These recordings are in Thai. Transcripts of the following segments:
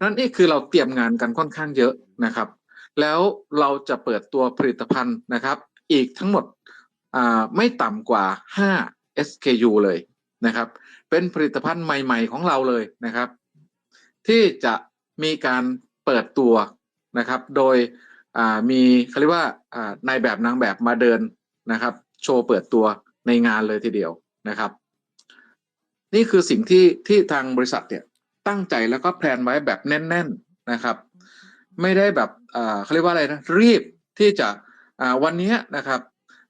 นั่นนี่คือเราเตรียมงานกันค่อนข้างเยอะนะครับ แล้วเราจะเปิดตัวผลิตภัณฑ์นะครับ อีกทั้งหมดไม่ต่ำกว่า 5 SKU เลยนะครับ เป็นผลิตภัณฑ์ใหม่ ๆ ของเราเลยนะครับ ที่จะมีการเปิดตัวนะครับ โดยมีเขาเรียกว่าอ่านายแบบนางแบบมาเดินนะครับ โชว์เปิดตัวในงานเลยทีเดียวนะครับ นี่คือสิ่งที่ที่ทางบริษัทเนี่ย ตั้งใจแล้วก็แพลนไว้แบบแน่น ๆนะครับ ไม่ได้แบบเขาเรียกว่าอะไรนะรีบที่จะวันนี้นะครับ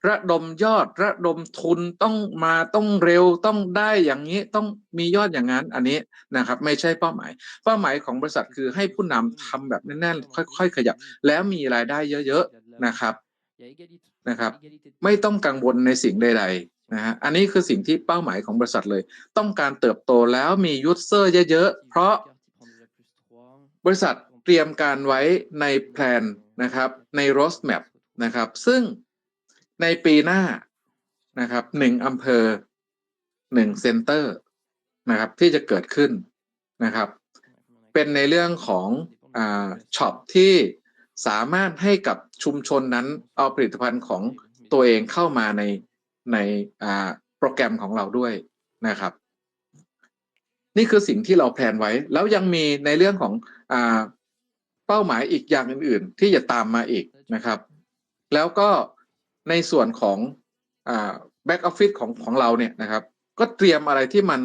ระดมยอดระดมทุนต้องมาต้องเร็วต้องได้อย่างนี้ต้องมียอดอย่างนั้นอันนี้นะครับ ไม่ใช่เป้าหมาย เป้าหมายของบริษัทคือให้ผู้นำทำแบบแน่นๆค่อยๆขยับ แล้วมีรายได้เยอะๆนะครับนะครับ ไม่ต้องกังวลในสิ่งใดๆ นะฮะอันนี้คือสิ่งที่เป้าหมายของบริษัทเลย ต้องการเติบโตแล้วมียูสเซอร์เยอะๆ เพราะบริษัทเตรียมการไว้ในแพลนนะครับใน roadmap นะครับ ซึ่งในปีหน้านะครับหนึ่งอำเภอหนึ่งเซ็นเตอร์นะครับที่จะเกิดขึ้นนะครับ เป็นในเรื่องของอ่าช็อปที่สามารถให้กับชุมชนนั้นเอาผลิตภัณฑ์ของตัวเองเข้ามาใน ในโปรแกรมของเราด้วยนะครับ นี่คือสิ่งที่เราแพลนไว้ แล้วยังมีในเรื่องของอเป้าหมายอีกอย่างอื่น ๆ ที่จะตามมาอีกนะครับ แล้วก็ในส่วนของแบ็กออฟฟิศของของเราเนี่ยนะครับ ก็เตรียมอะไรที่มัน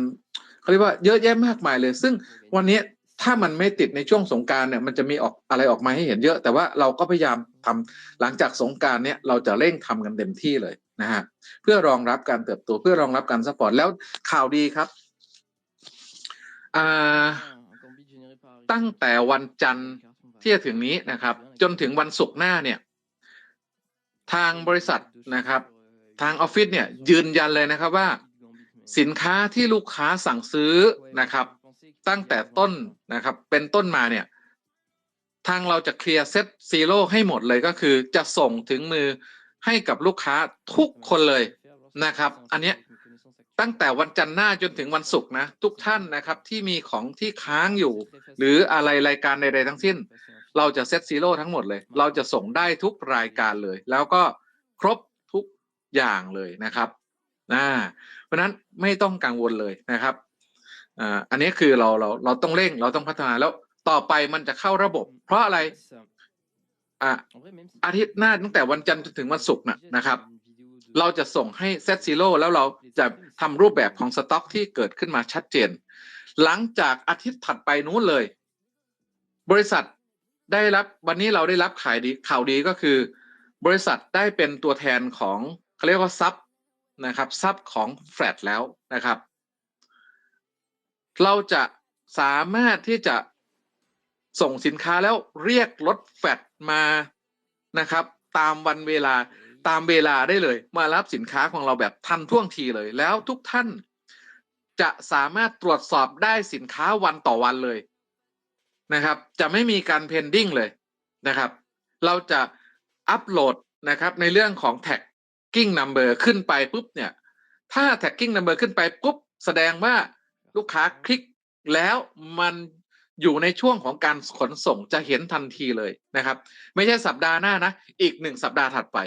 เขาเรียกว่าเยอะแยะมากมายเลย ซึ่งวันนี้ถ้ามันไม่ติดในช่วงสงการเนี่ยมันจะมีออกอะไรออกมาให้เห็นเยอะ แต่ว่าเราก็พยายามทำหลังจากสงการเนี่ยเราจะเร่งทำกันเต็มที่เลย นะฮะเพื่อรองรับการเติบโตเพื่อรองรับการสปอร์ตแล้วข่าวดีครับตั้งแต่วันจันทร์ที่จะถึงนี้นะครับ จนถึงวันศุกร์หน้าเนี่ย ทางบริษัทนะครับ ทางออฟฟิศเนี่ย ยืนยันเลยนะครับว่า สินค้าที่ลูกค้าสั่งซื้อนะครับ ตั้งแต่ต้นนะครับ เป็นต้นมาเนี่ย ทางเราจะเคลียร์เซ็ตซีโร่ให้หมดเลยก็คือจะส่งถึงมือ ให้กับลูกค้าทุกคนเลยนะครับ อันนี้ตั้งแต่วันจันทร์หน้าจนถึงวันศุกร์นะ ทุกท่านนะครับที่มีของที่ค้างอยู่ หรืออะไรรายการใดๆทั้งสิ้น เราจะเซ็ตซีโร่ทั้งหมดเลย เราจะส่งได้ทุกรายการเลย แล้วก็ครบทุกอย่างเลยนะครับอ่าเพราะนั้นไม่ต้องกังวลเลยนะครับอันนี้คือเราเราเราต้องเร่งเราต้องพัฒนาแล้วต่อไปมันจะเข้าระบบ เพราะอะไร อ่าอาทิตย์หน้าตั้งแต่วันจันทร์จนถึงวันศุกร์นะนะครับ เราจะส่งให้เซตซีโร่แล้วเราจะทำรูปแบบของสต็อกที่เกิดขึ้นมาชัดเจน หลังจากอาทิตย์ถัดไปนู้นเลย บริษัทได้รับวันนี้เราได้รับขายดีข่าวดีก็คือ บริษัทได้เป็นตัวแทนของเขาเรียกว่าซับนะครับซับของแฟลตแล้วนะครับ เราจะสามารถที่จะ ส่งสินค้าแล้วเรียกรถแฟลตมานะครับ ตามวันเวลาตามเวลาได้เลย มารับสินค้าของเราแบบทันท่วงทีเลย แล้วทุกท่านจะสามารถตรวจสอบได้สินค้าวันต่อวันเลยนะครับ จะไม่มีการเพนดิ้งเลยนะครับ เราจะอัปโหลดนะครับในเรื่องของ tagging number ขึ้นไปปุ๊บเนี่ย ถ้า tagging number ขึ้นไปปุ๊บ แสดงว่าลูกค้าคลิกแล้วมัน อยู่ในช่วงของการขนส่งจะเห็นทันทีเลยนะครับ ไม่ใช่สัปดาห์หน้านะอีกหนึ่งสัปดาห์ถัดไป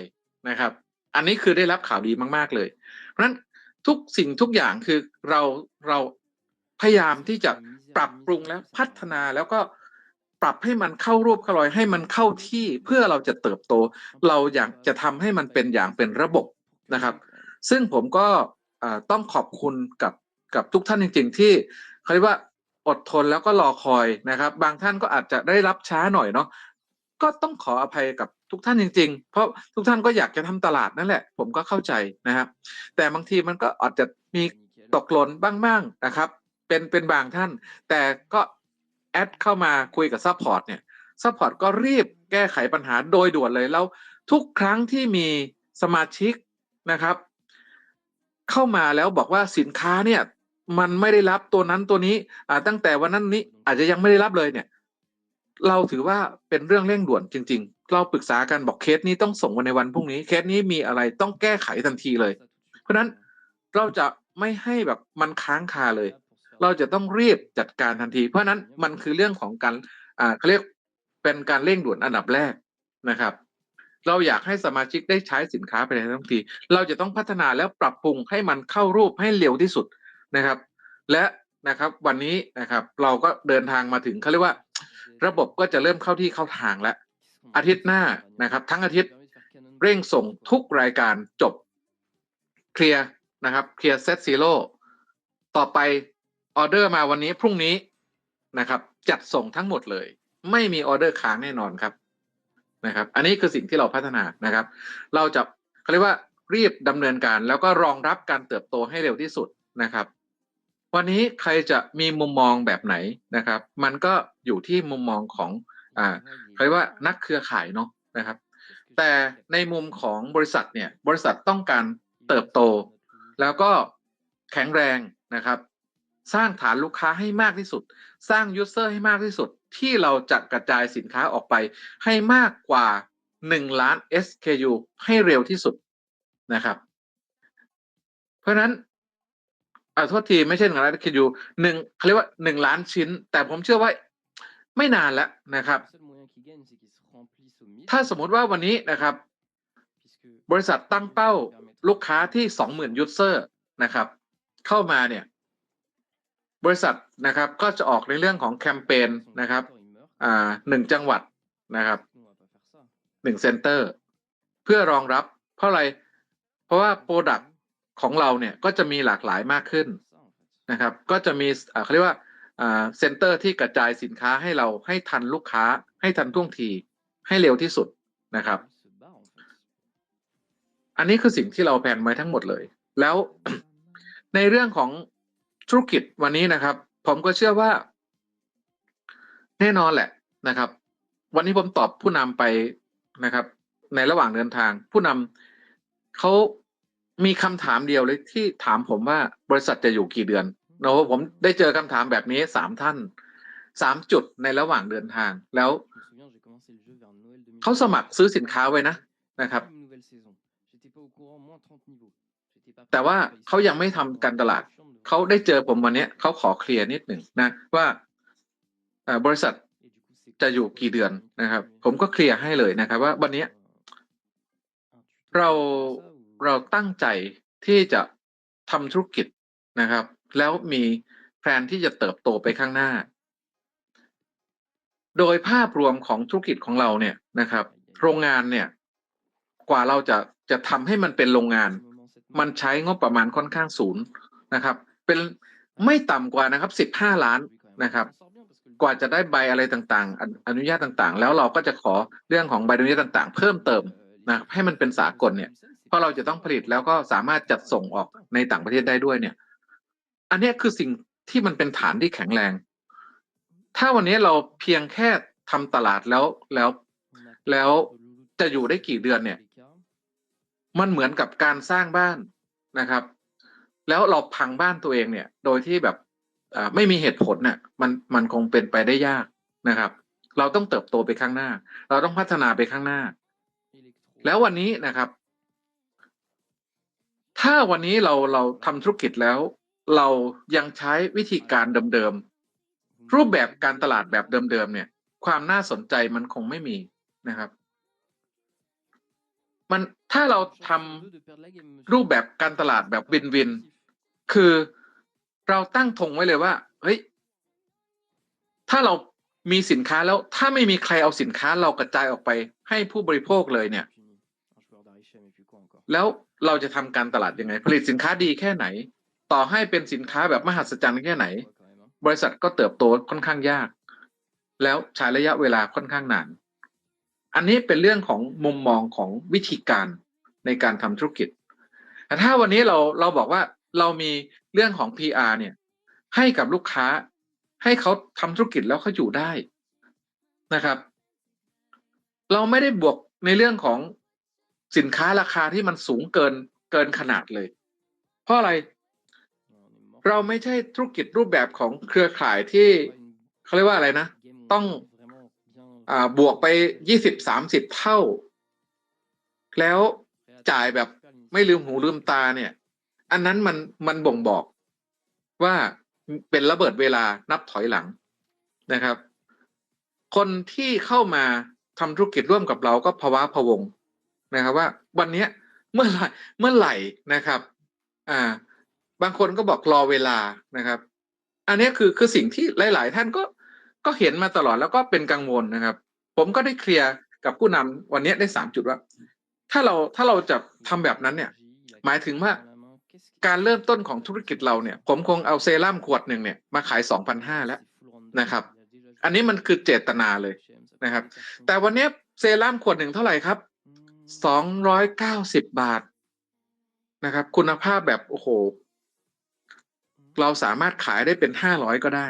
นะครับ อันนี้คือได้รับข่าวดีมาก ๆเลย เพราะฉะนั้นทุกสิ่งทุกอย่างคือเราเราพยายามที่จะปรับปรุงแล้วพัฒนาแล้วก็ปรับให้มันเข้ารูปเข้ารอยให้มันเข้าที่เพื่อเราจะเติบโต เราอยากจะทำให้มันเป็นอย่างเป็นระบบนะครับ ซึ่งผมก็ต้องขอบคุณกับกับทุกท่านจริง ๆ ที่เขาเรียกว่า อดทนแล้วก็รอคอยนะครับ บางท่านก็อาจจะได้รับช้าหน่อยเนาะก็ต้องขออภัยกับทุกท่านจริง ๆ เพราะทุกท่านก็อยากจะทำตลาดนั่นแหละ ผมก็เข้าใจนะครับ แต่บางทีมันก็อาจจะมีตกหล่นบ้างๆนะครับ เป็นเป็นบางท่าน แต่ก็แอดเข้ามาคุยกับซัพพอร์ตเนี่ยซัพพอร์ตก็รีบแก้ไขปัญหาโดยด่วนเลยแล้วทุกครั้งที่มีสมาชิกนะครับ เข้ามาแล้วบอกว่าสินค้าเนี่ย มันไม่ได้รับตัวนั้นตัวนี้อ่าตั้งแต่วันนั้นนี้อาจจะยังไม่ได้รับเลยเนี่ย เราถือว่าเป็นเรื่องเร่งด่วนจริง ๆ เราปรึกษากันบอกเคสนี้ต้องส่งวันในวันพรุ่งนี้เคสนี้มีอะไรต้องแก้ไขทันทีเลย เพราะฉะนั้นเราจะไม่ให้แบบมันค้างคาเลย เราจะต้องรีบจัดการทันที เพราะฉะนั้นมันคือเรื่องของการอ่าเขาเรียกเป็นการเร่งด่วนอันดับแรกนะครับ เราอยากให้สมาชิกได้ใช้สินค้าไปในทันที เราจะต้องพัฒนาแล้วปรับปรุงให้มันเข้ารูปให้เร็วที่สุด นะครับ และนะครับวันนี้นะครับเราก็เดินทางมาถึงเขาเรียกว่า ระบบก็จะเริ่มเข้าที่เข้าทางแล้วอาทิตย์หน้านะครับ ทั้งอาทิตย์เร่งส่งทุกรายการจบเคลียร์นะครับเคลียร์เซตซีโร่ต่อไปออเดอร์มาวันนี้พรุ่งนี้นะครับ จัดส่งทั้งหมดเลย ไม่มีออเดอร์ค้างแน่นอนครับนะครับ อันนี้คือสิ่งที่เราพัฒนานะครับ เราจะเขาเรียกว่ารีบดำเนินการแล้วก็รองรับการเติบโตให้เร็วที่สุดนะครับ วันนี้ใครจะมีมุมมองแบบไหนนะครับ มันก็อยู่ที่มุมมองของอ่าเขาเรียกว่านักเครือข่ายเนาะนะครับ แต่ในมุมของบริษัทเนี่ยบริษัทต้องการเติบโต แล้วก็แข็งแรงนะครับ สร้างฐานลูกค้าให้มากที่สุด สร้างยูเซอร์ให้มากที่สุด ที่เราจะกระจายสินค้าออกไปให้มากกว่า 1 ล้าน SKU ให้เร็วที่สุดนะครับ เพราะนั้น นอ่าโทษทีไม่ใช่หนึ่งล้าน SKU หนึ่งเขาเรียกว่าหนึ่งล้านชิ้น แต่ผมเชื่อว่าไม่นานแล้วนะครับ ถ้าสมมุติว่าวันนี้นะครับ บริษัทตั้งเป้าลูกค้าที่สองหมื่นยูเซอร์นะครับ เข้ามาเนี่ย บริษัทนะครับ ก็จะออกในเรื่องของแคมเปญนะครับ อ่าหนึ่งจังหวัดนะครับหนึ่งเซ็นเตอร์ เพื่อรองรับ เพราะอะไร เพราะว่าโปรดักต ของเราเนี่ยก็จะมีหลากหลายมากขึ้นนะครับ ก็จะมีอ่าเขาเรียกว่าอ่าเซ็นเตอร์ที่กระจายสินค้าให้เราให้ทันลูกค้า ให้ทันท่วงทีให้เร็วที่สุดนะครับ อันนี้คือสิ่งที่เราแผนไว้ทั้งหมดเลย แล้วในเรื่องของธุรกิจวันนี้นะครับ ผมก็เชื่อว่า แน่นอนแหละนะครับ วันนี้ผมตอบผู้นำไปนะครับ ในระหว่างเดินทาง ผู้นำเขา มีคำถามเดียวเลยที่ถามผมว่าบริษัทจะอยู่กี่เดือนเนอะผมได้เจอคำถามแบบนี้สามท่านสามจุดในระหว่างเดินทาง แล้วเขาสมัครซื้อสินค้าไว้นะนะครับ แต่ว่าเขายังไม่ทำการตลาด เขาได้เจอผมวันนี้เขาขอเคลียร์นิดหนึ่งนะว่าบริษัทจะอยู่กี่เดือนนะครับ ผมก็เคลียร์ให้เลยนะครับ ว่าวันนี้เรา เราตั้งใจที่จะทำธุรกิจนะครับ แล้วมีแผนที่จะเติบโตไปข้างหน้า โดยภาพรวมของธุรกิจของเราเนี่ยนะครับ โรงงานเนี่ย กว่าเราจะจะทำให้มันเป็นโรงงาน มันใช้งบประมาณค่อนข้างสูงนะครับ เป็นไม่ต่ำกว่านะครับสิบห้าล้านนะครับ กว่าจะได้ใบอะไรต่างๆอนุอนุญาตต่างๆ แล้วเราก็จะขอเรื่องของใบอนุญาตต่าง ๆ เพิ่มเติมนะให้มันเป็นสากลเนี่ย ราะเราจะต้องผลิตแล้วก็สามารถจัดส่งออกในต่างประเทศได้ด้วยเนี่ย อันนี้คือสิ่งที่มันเป็นฐานที่แข็งแรง ถ้าวันนี้เราเพียงแค่ทำตลาดแล้วแล้วแล้วจะอยู่ได้กี่เดือนเนี่ย มันเหมือนกับการสร้างบ้านนะครับ แล้วเราพังบ้านตัวเองเนี่ย โดยที่แบบไม่มีเหตุผลเนี่ยมันมันคงเป็นไปได้ยากนะครับ เราต้องเติบโตไปข้างหน้า เราต้องพัฒนาไปข้างหน้า แล้ววันนี้นะครับ ถ้าวันนี้เราเราทำธุรกิจแล้ว เรายังใช้วิธีการเดิมๆรูปแบบการตลาดแบบเดิมๆเนี่ย ความน่าสนใจมันคงไม่มีนะครับ มันถ้าเราทำรูปแบบการตลาดแบบวินวิน คือเราตั้งธงไว้เลยว่าเฮ้ยถ้าเรามีสินค้าแล้วถ้าไม่มีใครเอาสินค้าเรากระจายออกไปให้ผู้บริโภคเลยเนี่ย แล้ว เราจะทำการตลาดยังไง ผลิตสินค้าดีแค่ไหน ต่อให้เป็นสินค้าแบบมหัศจรรย์แค่ไหน บริษัทก็เติบโตค่อนข้างยาก แล้วใช้ระยะเวลาค่อนข้างนาน อันนี้เป็นเรื่องของมุมมองของวิธีการในการทำธุรกิจแต่ถ้าวันนี้เราเราบอกว่าเรามีเรื่องของ PR เนี่ย ให้กับลูกค้า ให้เขาทำธุรกิจแล้วเขาอยู่ได้นะครับ เราไม่ได้บวกในเรื่องของ สินค้าราคาที่มันสูงเกินเกินขนาดเลย เพราะอะไร เราไม่ใช่ธุรกิจรูปแบบของเครือข่ายที่เขาเรียกว่าอะไรนะ ต้องอ่าบวกไปยี่สิบสามสิบเท่า แล้วจ่ายแบบไม่ลืมหูลืมตาเนี่ย อันนั้นมันมันบ่งบอกว่าเป็นระเบิดเวลานับถอยหลังนะครับ คนที่เข้ามาทำธุรกิจร่วมกับเราก็ภาวะพะวง นะครับว่าวันเนี้ยเมื่อไหร่เมื่อไหร่นะครับ อ่า บางคนก็บอกรอเวลานะครับ อันนี้คือคือสิ่งที่หลาย ๆ ท่านก็ก็เห็นมาตลอดแล้วก็เป็นกังวลนะครับ ผมก็ได้เคลียร์กับผู้นำวันนี้ได้สามจุดว่า ถ้าเราถ้าเราจะทำแบบนั้นเนี่ย หมายถึงว่าการเริ่มต้นของธุรกิจเราเนี่ย ผมคงเอาเซรั่มขวดหนึ่งเนี่ยมาขายสองพันห้าแล้วนะครับ อันนี้มันคือเจตนาเลยนะครับ แต่วันนี้เซรั่มขวดหนึ่งเท่าไหร่ครับ สองร้อยเก้าสิบบาทนะครับ คุณภาพแบบโอ้โห เราสามารถขายได้เป็นห้าร้อยก็ได้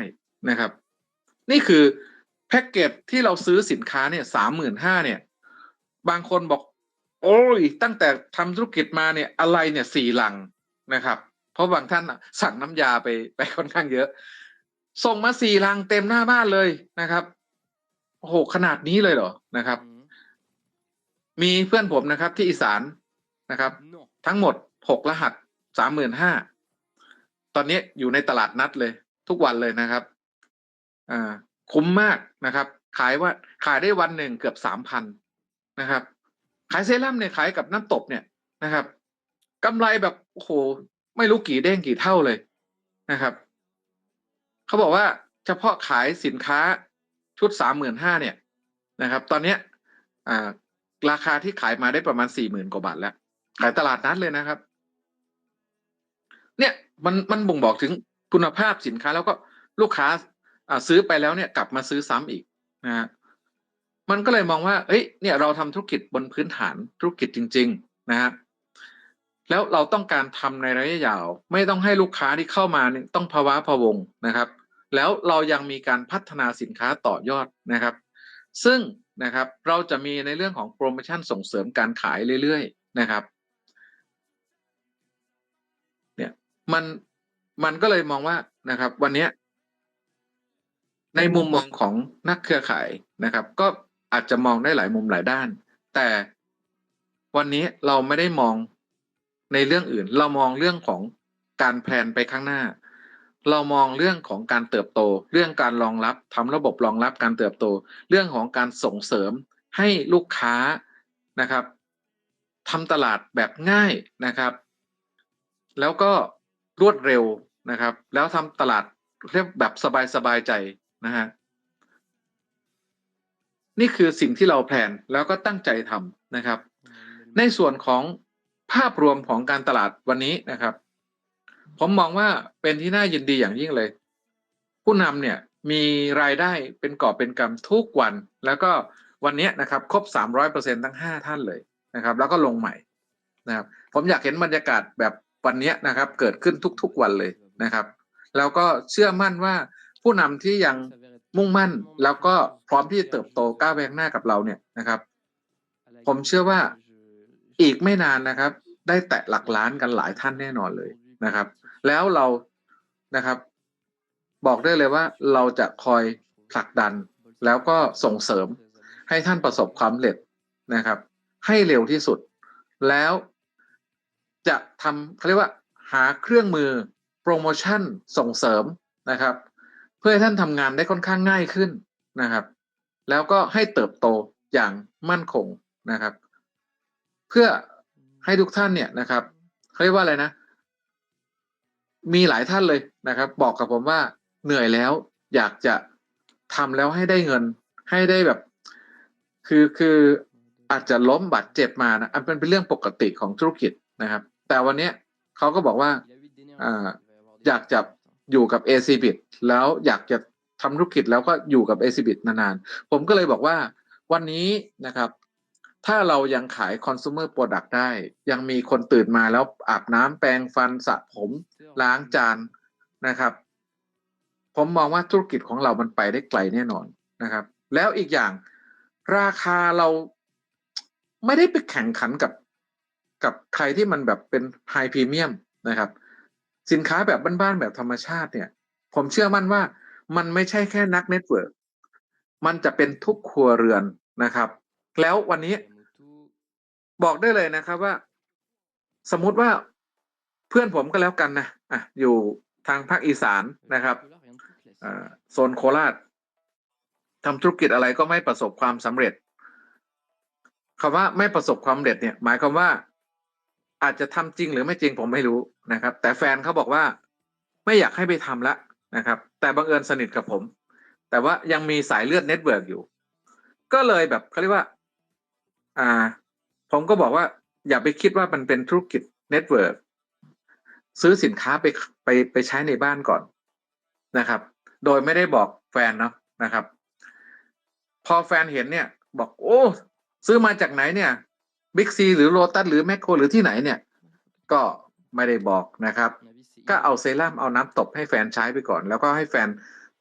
นะครับ นี่คือแพ็กเกจที่เราซื้อสินค้าเนี่ยสามหมื่นห้าเนี่ย บางคนบอก โอ้ย ตั้งแต่ทำธุรกิจมาเนี่ยอะไรเนี่ยสี่หลังนะครับ เพราะบางท่านสั่งน้ำยาไปไปค่อนข้างเยอะ ส่งมาสี่ลังเต็มหน้าบ้านเลยนะครับโอ้โหขนาดนี้เลยเหรอนะครับ มีเพื่อนผมนะครับ ที่อีสานนะครับ ทั้งหมดหกรหัสสามหมื่นห้าตอนนี้อยู่ในตลาดนัดเลย ทุกวันเลยนะครับอ่าคุ้มมากนะครับ ขายว่าขายได้วันหนึ่งเกือบสามพันนะครับ ขายเซรั่มเนี่ยขายกับน้ำตบเนี่ยนะครับกำไรแบบโอ้โหไม่รู้กี่เด้งกี่เท่าเลยนะครับเขาบอกว่าเฉพาะขายสินค้าชุดสามหมื่นห้าเนี่ยนะครับ ตอนเนี้ยอ่า ราคาที่ขายมาได้ประมาณสี่หมื่นกว่าบาทแล้ว ขายตลาดนัดเลยนะครับ เนี่ยมันมันบ่งบอกถึงคุณภาพสินค้าแล้วก็ลูกค้าอ่าซื้อไปแล้วเนี่ยกลับมาซื้อซ้ำอีกนะฮะมันก็เลยมองว่า เอ้ย เนี่ยเราทำธุรกิจบนพื้นฐานธุรกิจจริง ๆ นะฮะ แล้วเราต้องการทำในระยะยาว ไม่ต้องให้ลูกค้าที่เข้ามาเนี่ยต้องภาวะพะวงนะครับ แล้วเรายังมีการพัฒนาสินค้าต่อยอดนะครับ ซึ่ง นะครับ เราจะมีในเรื่องของโปรโมชั่นส่งเสริมการขายเรื่อยๆนะครับ เนี่ยมันมันก็เลยมองว่านะครับ วันนี้ในมุมมองของนักเครือข่ายนะครับ ก็อาจจะมองได้หลายมุมหลายด้าน แต่วันนี้เราไม่ได้มองในเรื่องอื่น เรามองเรื่องของการแพลนไปข้างหน้า เรามองเรื่องของการเติบโต เรื่องการรองรับทำระบบรองรับการเติบโต เรื่องของการส่งเสริมให้ลูกค้านะครับทำตลาดแบบง่ายนะครับ แล้วก็รวดเร็วนะครับ แล้วทำตลาดเรียกแบบสบายๆใจนะฮะนี่คือสิ่งที่เราแพลนแล้วก็ตั้งใจทำนะครับ ในส่วนของภาพรวมของการตลาดวันนี้นะครับ ผมมองว่าเป็นที่น่ายินดีอย่างยิ่งเลย ผู้นำเนี่ยมีรายได้เป็นกอบเป็นกำทุกวัน แล้วก็วันนี้นะครับ ครบสามร้อยเปอร์เซ็นทั้งห้าท่านเลยนะครับ แล้วก็ลงใหม่นะครับ ผมอยากเห็นบรรยากาศแบบวันนี้นะครับ เกิดขึ้นทุกๆวันเลยนะครับ แล้วก็เชื่อมั่นว่าผู้นำที่ยังมุ่งมั่นแล้วก็พร้อมที่จะเติบโตก้าวไปข้างหน้ากับเราเนี่ยนะครับ ผมเชื่อว่าอีกไม่นานนะครับ ได้แตะหลักล้านกันหลายท่านแน่นอนเลยนะครับ แล้วเรานะครับ บอกได้เลยว่าเราจะคอยผลักดัน แล้วก็ส่งเสริมให้ท่านประสบความสำเร็จนะครับ ให้เร็วที่สุด แล้วจะทำเขาเรียกว่า หาเครื่องมือโปรโมชั่นส่งเสริมนะครับ เพื่อให้ท่านทำงานได้ค่อนข้างง่ายขึ้นนะครับ แล้วก็ให้เติบโตอย่างมั่นคงนะครับ เพื่อให้ทุกท่านเนี่ยนะครับเขาเรียกว่าอะไรนะ มีหลายท่านเลยนะครับ บอกกับผมว่าเหนื่อยแล้ว อยากจะทำแล้วให้ได้เงิน ให้ได้แบบ คือคืออาจจะล้มบาดเจ็บมานะอันเป็นเป็นเรื่องปกติของธุรกิจนะครับ แต่วันนี้เขาก็บอกว่าออยากจะอยู่กับ a c b i t แล้วอยากจะทำธุรกิจแล้วก็อยู่กับ a c b i t นานๆ ผมก็เลยบอกว่าวันนี้นะครับ ถ้าเรายังขาย consumer product ได้ ยังมีคนตื่นมาแล้วอาบน้ำแปรงฟันสระผมล้างจานนะครับ ผมมองว่าธุรกิจของเรามันไปได้ไกลแน่นอนนะครับ แล้วอีกอย่างราคาเราไม่ได้ไปแข่งขันกับกับใครที่มันแบบเป็นไฮพรีเมียมนะครับ สินค้าแบบบ้านๆแบบธรรมชาติเนี่ย ผมเชื่อมั่นว่ามันไม่ใช่แค่นักเน็ตเวิร์กมันจะเป็นทุกครัวเรือนนะครับ แล้ววันนี้ บอกได้เลยนะครับว่า สมมุติว่าเพื่อนผมก็แล้วกันนะอะอยู่ทางภาคอีสานนะครับโซนโคราชทำธุรกิจอะไรก็ไม่ประสบความสำเร็จคำว่าไม่ประสบความสำเร็จเนี่ย หมายความว่า อาจจะทำจริงหรือไม่จริงผมไม่รู้นะครับ แต่แฟนเขาบอกว่าไม่อยากให้ไปทำละนะครับ แต่บังเอิญสนิทกับผม แต่ว่ายังมีสายเลือดเน็ตเวิร์กอยู่ ก็เลยแบบเขาเรียกว่า อ่า ผมก็บอกว่าอย่าไปคิดว่ามันเป็นธุรกิจเน็ตเวิร์กซื้อสินค้าไปไปไปใช้ในบ้านก่อนนะครับ โดยไม่ได้บอกแฟนเนาะนะครับ พอแฟนเห็นเนี่ย บอกโอ้ ซื้อมาจากไหนเนี่ยบิ๊กซีหรือโ o ตัสหรือแมคโครหรือที่ไหนเนี่ย ก็ไม่ได้บอกนะครับ À mon avis, c'est ก็เอา idéal. เซรั่มเอาน้ำตบให้แฟนใช้ไปก่อน แล้วก็ให้แฟน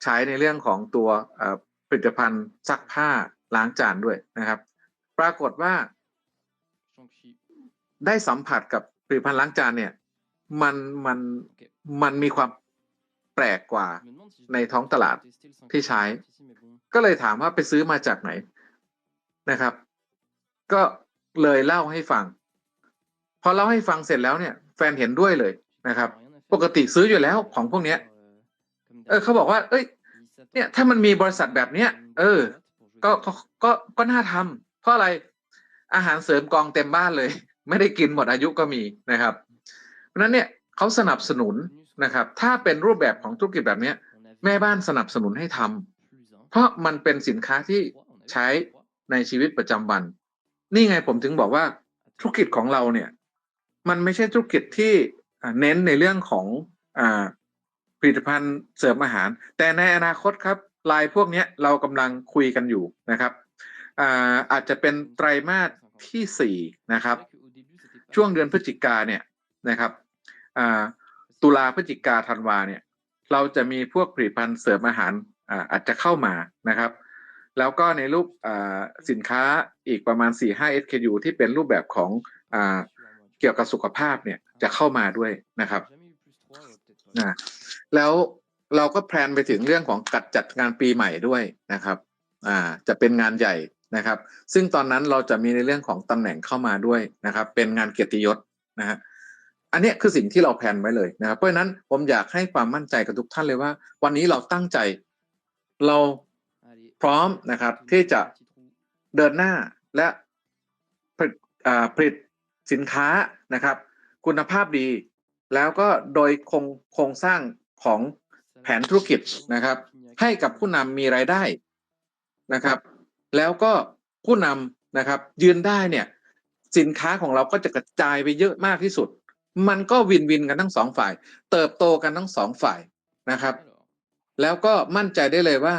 ใช้ในเรื่องของตัวเอ่อผลิตภัณฑ์ซักผ้าล้างจานด้วยนะครับ ปรากฏว่า Shang-Chi. ได้สัมผัสกับผลิตภัณฑ์ล้างจานเนี่ย มันมัน Ok. มันมีความแปลกกว่า Je me demande si je ใน devrais ท้องตลาด tester le ที่ใช้ 50, mais bon. ก็เลยถามว่าไปซื้อมาจากไหนนะครับ ก็เลยเล่าให้ฟัง พอเล่าให้ฟังเสร็จแล้วเนี่ย แฟนเห็นด้วยเลยนะครับ Rien à faire. ปกติซื้ออยู่แล้วของพวกเนี้ย Euh, comme เออเขาบอกว่า เอ้ย Il s'attend เนี่ย ถ้ามันมีบริษัทแบบเนี้ย เออ ก็ก็ก็ก็น่าทำเพราะอะไรอาหารเสริมกองเต็มบ้านเลย ไม่ได้กินหมดอายุก็มีนะครับ เพราะนั้นเนี่ยเขาสนับสนุนนะครับ ถ้าเป็นรูปแบบของธุรกิจแบบนี้แม่บ้านสนับสนุนให้ทำเพราะมันเป็นสินค้าที่ใช้ในชีวิตประจำวัน นี่ไงผมถึงบอกว่าธุรกิจของเราเนี่ย มันไม่ใช่ธุรกิจที่เน้นในเรื่องของอผลิตภัณฑ์เสริมอาหาร แต่ในอนาคตครับลายพวกนี้เรากำลังคุยกันอยู่นะครับอาอาจจะเป็นไตรมาสที่สี่นะครับ ช่วงเดือนพฤศจิกาเนี่ยนะครับตุลาพฤศจิกาธันวาเนี่ยเราจะมีพวกผลิตภัณฑ์เสริมอาหารอาอาจจะเข้ามานะครับ แล้วก็ในรูปสินค้าอีกประมาณ 4-5 SKU ที่เป็นรูปแบบของอเกี่ยวกับสุขภาพเนี่ยจะเข้ามาด้วยนะครับนะแล้วเราก็แพลนไปถึงเรื่องของกัดจัดงานปีใหม่ด้วยนะครับ อ่า จะเป็นงานใหญ่ นะครับ ซึ่งตอนนั้นเราจะมีในเรื่องของตำแหน่งเข้ามาด้วยนะครับ เป็นงานเกียรติยศนะฮะอันนี้คือสิ่งที่เราแพลนไว้เลยนะครับ เพราะฉะนั้นผมอยากให้ความมั่นใจกับทุกท่านเลยว่า วันนี้เราตั้งใจเราพร้อมนะครับที่จะเดินหน้าและผลิตอ่าผลิตสินค้านะครับ คุณภาพดี แล้วก็โดยโครงโครงสร้างของแผนธุรกิจนะครับ ให้กับผู้นำมีรายได้นะครับ แล้วก็ผู้นำนะครับ ยืนได้เนี่ย สินค้าของเราก็จะกระจายไปเยอะมากที่สุด มันก็วินวินกันทั้งสองฝ่าย เติบโตกันทั้งสองฝ่ายนะครับ แล้วก็มั่นใจได้เลยว่า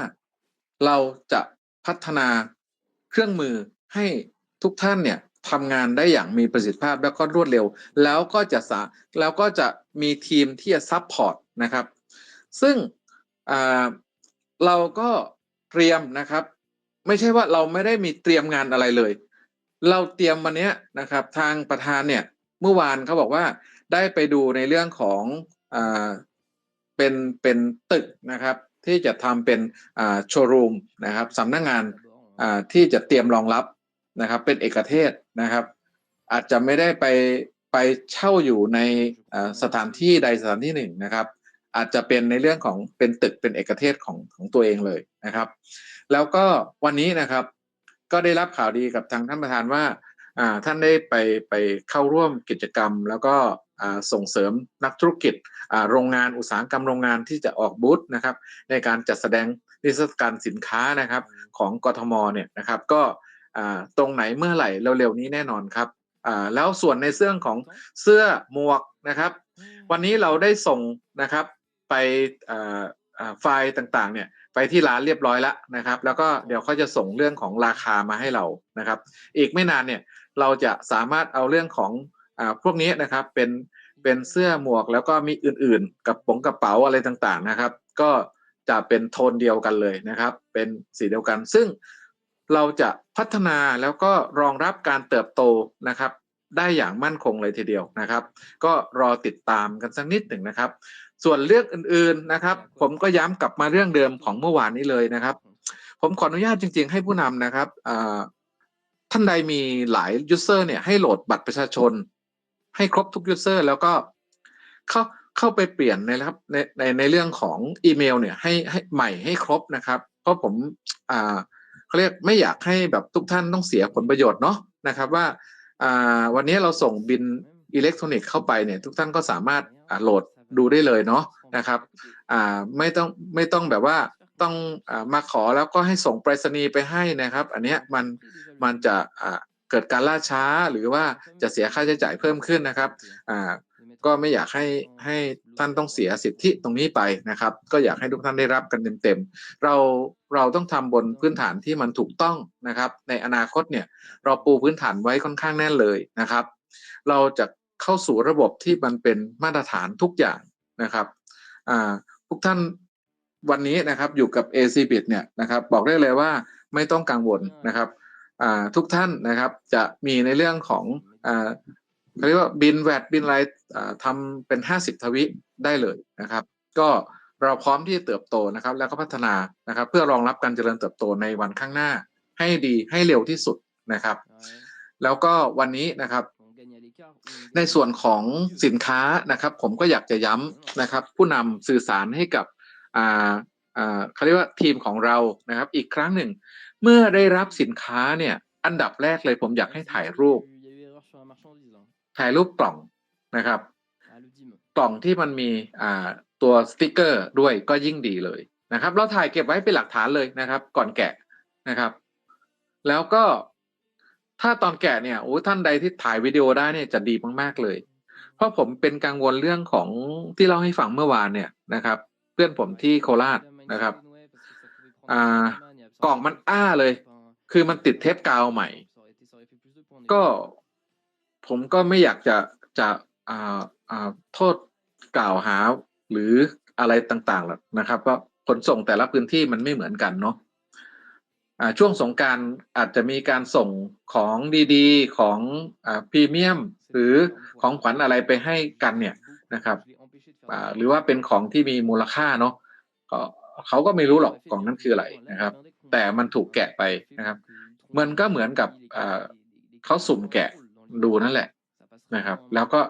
เราจะพัฒนาเครื่องมือให้ทุกท่านเนี่ยทำงานได้อย่างมีประสิทธิภาพแล้วก็รวดเร็ว แล้วก็จะสาแล้วก็จะมีทีมที่จะซัพพอร์ตนะครับ ซึ่งอ่าเราก็เตรียมนะครับ ไม่ใช่ว่าเราไม่ได้มีเตรียมงานอะไรเลย เราเตรียมวันเนี้ยนะครับ ทางประธานเนี่ยเมื่อวานเขาบอกว่าได้ไปดูในเรื่องของอ่าเป็นเป็นตึกนะครับ ที่จะทำเป็นอ่าโชว์รูมนะครับสำนักงานอ่าที่จะเตรียมรองรับนะครับ เป็นเอกเทศนะครับ อาจจะไม่ได้ไปไปเช่าอยู่ในสถานที่ใดสถานที่หนึ่งนะครับ อาจจะเป็นในเรื่องของเป็นตึกเป็นเอกเทศของของตัวเองเลยนะครับ แล้วก็วันนี้นะครับ ก็ได้รับข่าวดีกับทางท่านประธานว่าท่านได้ไปไปเข้าร่วมกิจกรรม แล้วก็ส่งเสริมนักธุรกิจโรงงานอุตสาหกรรมโรงงานที่จะออกบูธนะครับ ในการจัดแสดงนิทรรศการสินค้านะครับของกทมเนี่ยนะครับ ก็ตรงไหนเมื่อไหร่เร็วๆนี้แน่นอนครับแล้วส่วนในเรื่องของเสื้อหมวกนะครับ วันนี้เราได้ส่งนะครับไป ไฟล์ต่างๆเนี่ยไปที่ร้านเรียบร้อยแล้วนะครับ แล้วก็เดี๋ยวเขาจะส่งเรื่องของราคามาให้เรานะครับ อีกไม่นานเนี่ยเราจะสามารถเอาเรื่องของอ่าพวกนี้นะครับเป็นเป็นเสื้อหมวกแล้วก็มีอื่นๆ กับปงกระเป๋าอะไรต่างๆนะครับ ก็จะเป็นโทนเดียวกันเลยนะครับ เป็นสีเดียวกัน ซึ่งเราจะพัฒนาแล้วก็รองรับการเติบโตนะครับ ได้อย่างมั่นคงเลยทีเดียวนะครับ ก็รอติดตามกันสักนิดหนึ่งนะครับ ส่วนเรื่องอื่นๆนะครับ ผมก็ย้ำกลับมาเรื่องเดิมของเมื่อวานนี้เลยนะครับ ผมขออนุญาตจริง ๆ ให้ผู้นำนะครับอ่าท่านใดมีหลายยูเซอร์เนี่ยให้โหลดบัตรประชาชน ให้ครบทุกยูเซอร์แล้วก็เข้าเข้าไปเปลี่ยนในนะครับในในในเรื่องของอีเมล เนี่ยให้ให้ใหม่ให้ครบนะครับ เพราะผมอ่าเขาเรียกไม่อยากให้แบบทุกท่านต้องเสียผลประโยชน์เนาะนะครับว่าอ่าวันนี้เราส่งบินอิเล็กทรอนิกส์เข้าไปเนี่ยทุกท่านก็สามารถอ่าโหลด ดูได้เลยเนาะนะครับอ่าไม่ต้องไม่ต้องแบบว่าต้องอามาขอแล้วก็ให้ส่งไปรษณีย์ไปให้นะครับ อันเนี้ยมันมันจะอ่าเกิดการล่าช้าหรือว่าจะเสียค่าใช้จ่ายเพิ่มขึ้นนะครับอ่าก็ไม่อยากให้ให้ท่านต้องเสียสิทธิตรงนี้ไปนะครับ ก็อยากให้ทุกท่านได้รับกันเต็มๆเราเราต้องทำบนพื้นฐานที่มันถูกต้องนะครับ ในอนาคตเนี่ยเราปูพื้นฐานไว้ค่อนข้างแน่นเลยนะครับ เราจะ เข้าสู่ระบบที่มันเป็นมาตรฐานทุกอย่างนะครับอ่าทุกท่านวันนี้นะครับอยู่กับ AC b i t เนี่ยนะครับบอกได้เลยว่าไม่ต้องกังวลนะครับอ่าทุกท่านนะครับจะมีในเรื่องของอ่าเขาเรียกว่าบินแวดบินอะไรอ่าทำเป็น 50 ทวิได้เลยนะครับ ก็เราพร้อมที่จะเติบโตนะครับ แล้วก็พัฒนานะครับ เพื่อรองรับการเจริญเติบโตในวันข้างหน้าให้ดีให้เร็วที่สุดนะครับ แล้วก็วันนี้นะครับ ในส่วนของสินค้านะครับ ผมก็อยากจะย้ำนะครับ ผู้นำสื่อสารให้กับอ่าอ่าเขาเรียกว่าทีมของเรานะครับ อีกครั้งหนึ่ง เมื่อได้รับสินค้าเนี่ยอันดับแรกเลยผมอยากให้ถ่ายรูป ถ่ายรูปกล่องนะครับ กล่องที่มันมีอ่าตัวสติกเกอร์ด้วยก็ยิ่งดีเลยนะครับ เราถ่ายเก็บไว้เป็นหลักฐานเลยนะครับ ก่อนแกะนะครับ แล้วก็ ถ้าตอนแกะเนี่ยโอ้ท่านใดที่ถ่ายวิดีโอได้เนี่ยจะดีมากๆเลย เพราะผมเป็นกังวลเรื่องของที่เล่าให้ฟังเมื่อวานเนี่ยนะครับ เพื่อนผมที่โคราชนะครับอ่ากล่องมันอ้าเลย คือมันติดเทปกาวใหม่ ก็ผมก็ไม่อยากจะจะอ่าอ่าโทษกล่าวหาหรืออะไรต่างๆหรอกนะครับว่าขนส่งแต่ละพื้นที่มันไม่เหมือนกันเนาะ ช่วงสงการอาจจะมีการส่งของดีๆ ของอ่าพรีเมียม หรือของขวัญอะไรไปให้กันเนี่ยนะครับอ่าหรือว่าเป็นของที่มีมูลค่าเนาะก็เขาก็ไม่รู้หรอกกล่องนั้นคืออะไรนะครับ แต่มันถูกแกะไปนะครับ มันก็เหมือนกับอ่าเขาสุ่มแกะดูนั่นแหละนะครับ แล้วก็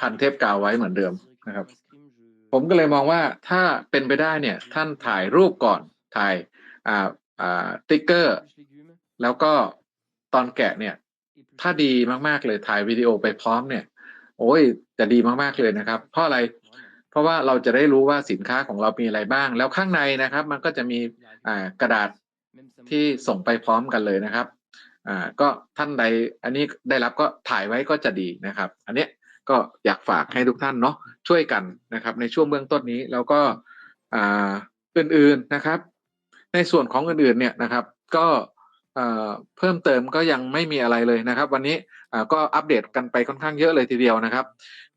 พันเทปกาวไว้เหมือนเดิมนะครับ ผมก็เลยมองว่าถ้าเป็นไปได้เนี่ย ท่านถ่ายรูปก่อนถ่ายอ่า ติ๊กเกอร์ แล้วก็ตอนแกะเนี่ย ถ้าดีมากๆเลยถ่ายวิดีโอไปพร้อมเนี่ย โอ้ยจะดีมากๆเลยนะครับ เพราะอะไรเพราะว่าเราจะได้รู้ว่าสินค้าของเรามีอะไรบ้าง แล้วข้างในนะครับ มันก็จะมีกระดาษที่ส่งไปพร้อมกันเลยนะครับอ่าก็ท่านใดอันนี้ได้รับก็ถ่ายไว้ก็จะดีนะครับ อันเนี้ยก็อยากฝากให้ทุกท่านเนาะช่วยกันนะครับ ในช่วงเบื้องต้นนี้แล้วก็อ่าอื่นๆนะครับ ในส่วนของอื่นๆเนี่ยนะครับ ก็เพิ่มเติมก็ยังไม่มีอะไรเลยนะครับ วันนี้ก็อัปเดตกันไปค่อนข้างเยอะเลยทีเดียวนะครับ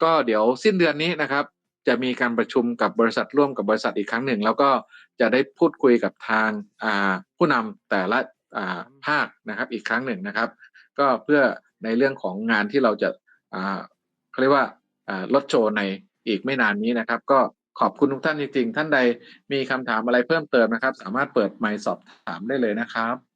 ก็เดี๋ยวสิ้นเดือนนี้นะครับ จะมีการประชุมกับบริษัทร่วมกับบริษัทอีกครั้งหนึ่ง แล้วก็จะได้พูดคุยกับทางผู้นำแต่ละภาคนะครับอีกครั้งหนึ่งนะครับ ก็เพื่อในเรื่องของงานที่เราจะเขาเรียกว่าลดโชว์ในอีกไม่นานนี้นะครับ ก็ ขอบคุณทุกท่านจริงๆ ท่านใดมีคำถามอะไรเพิ่มเติมนะครับ สามารถเปิดไมค์สอบถามได้เลยนะครับ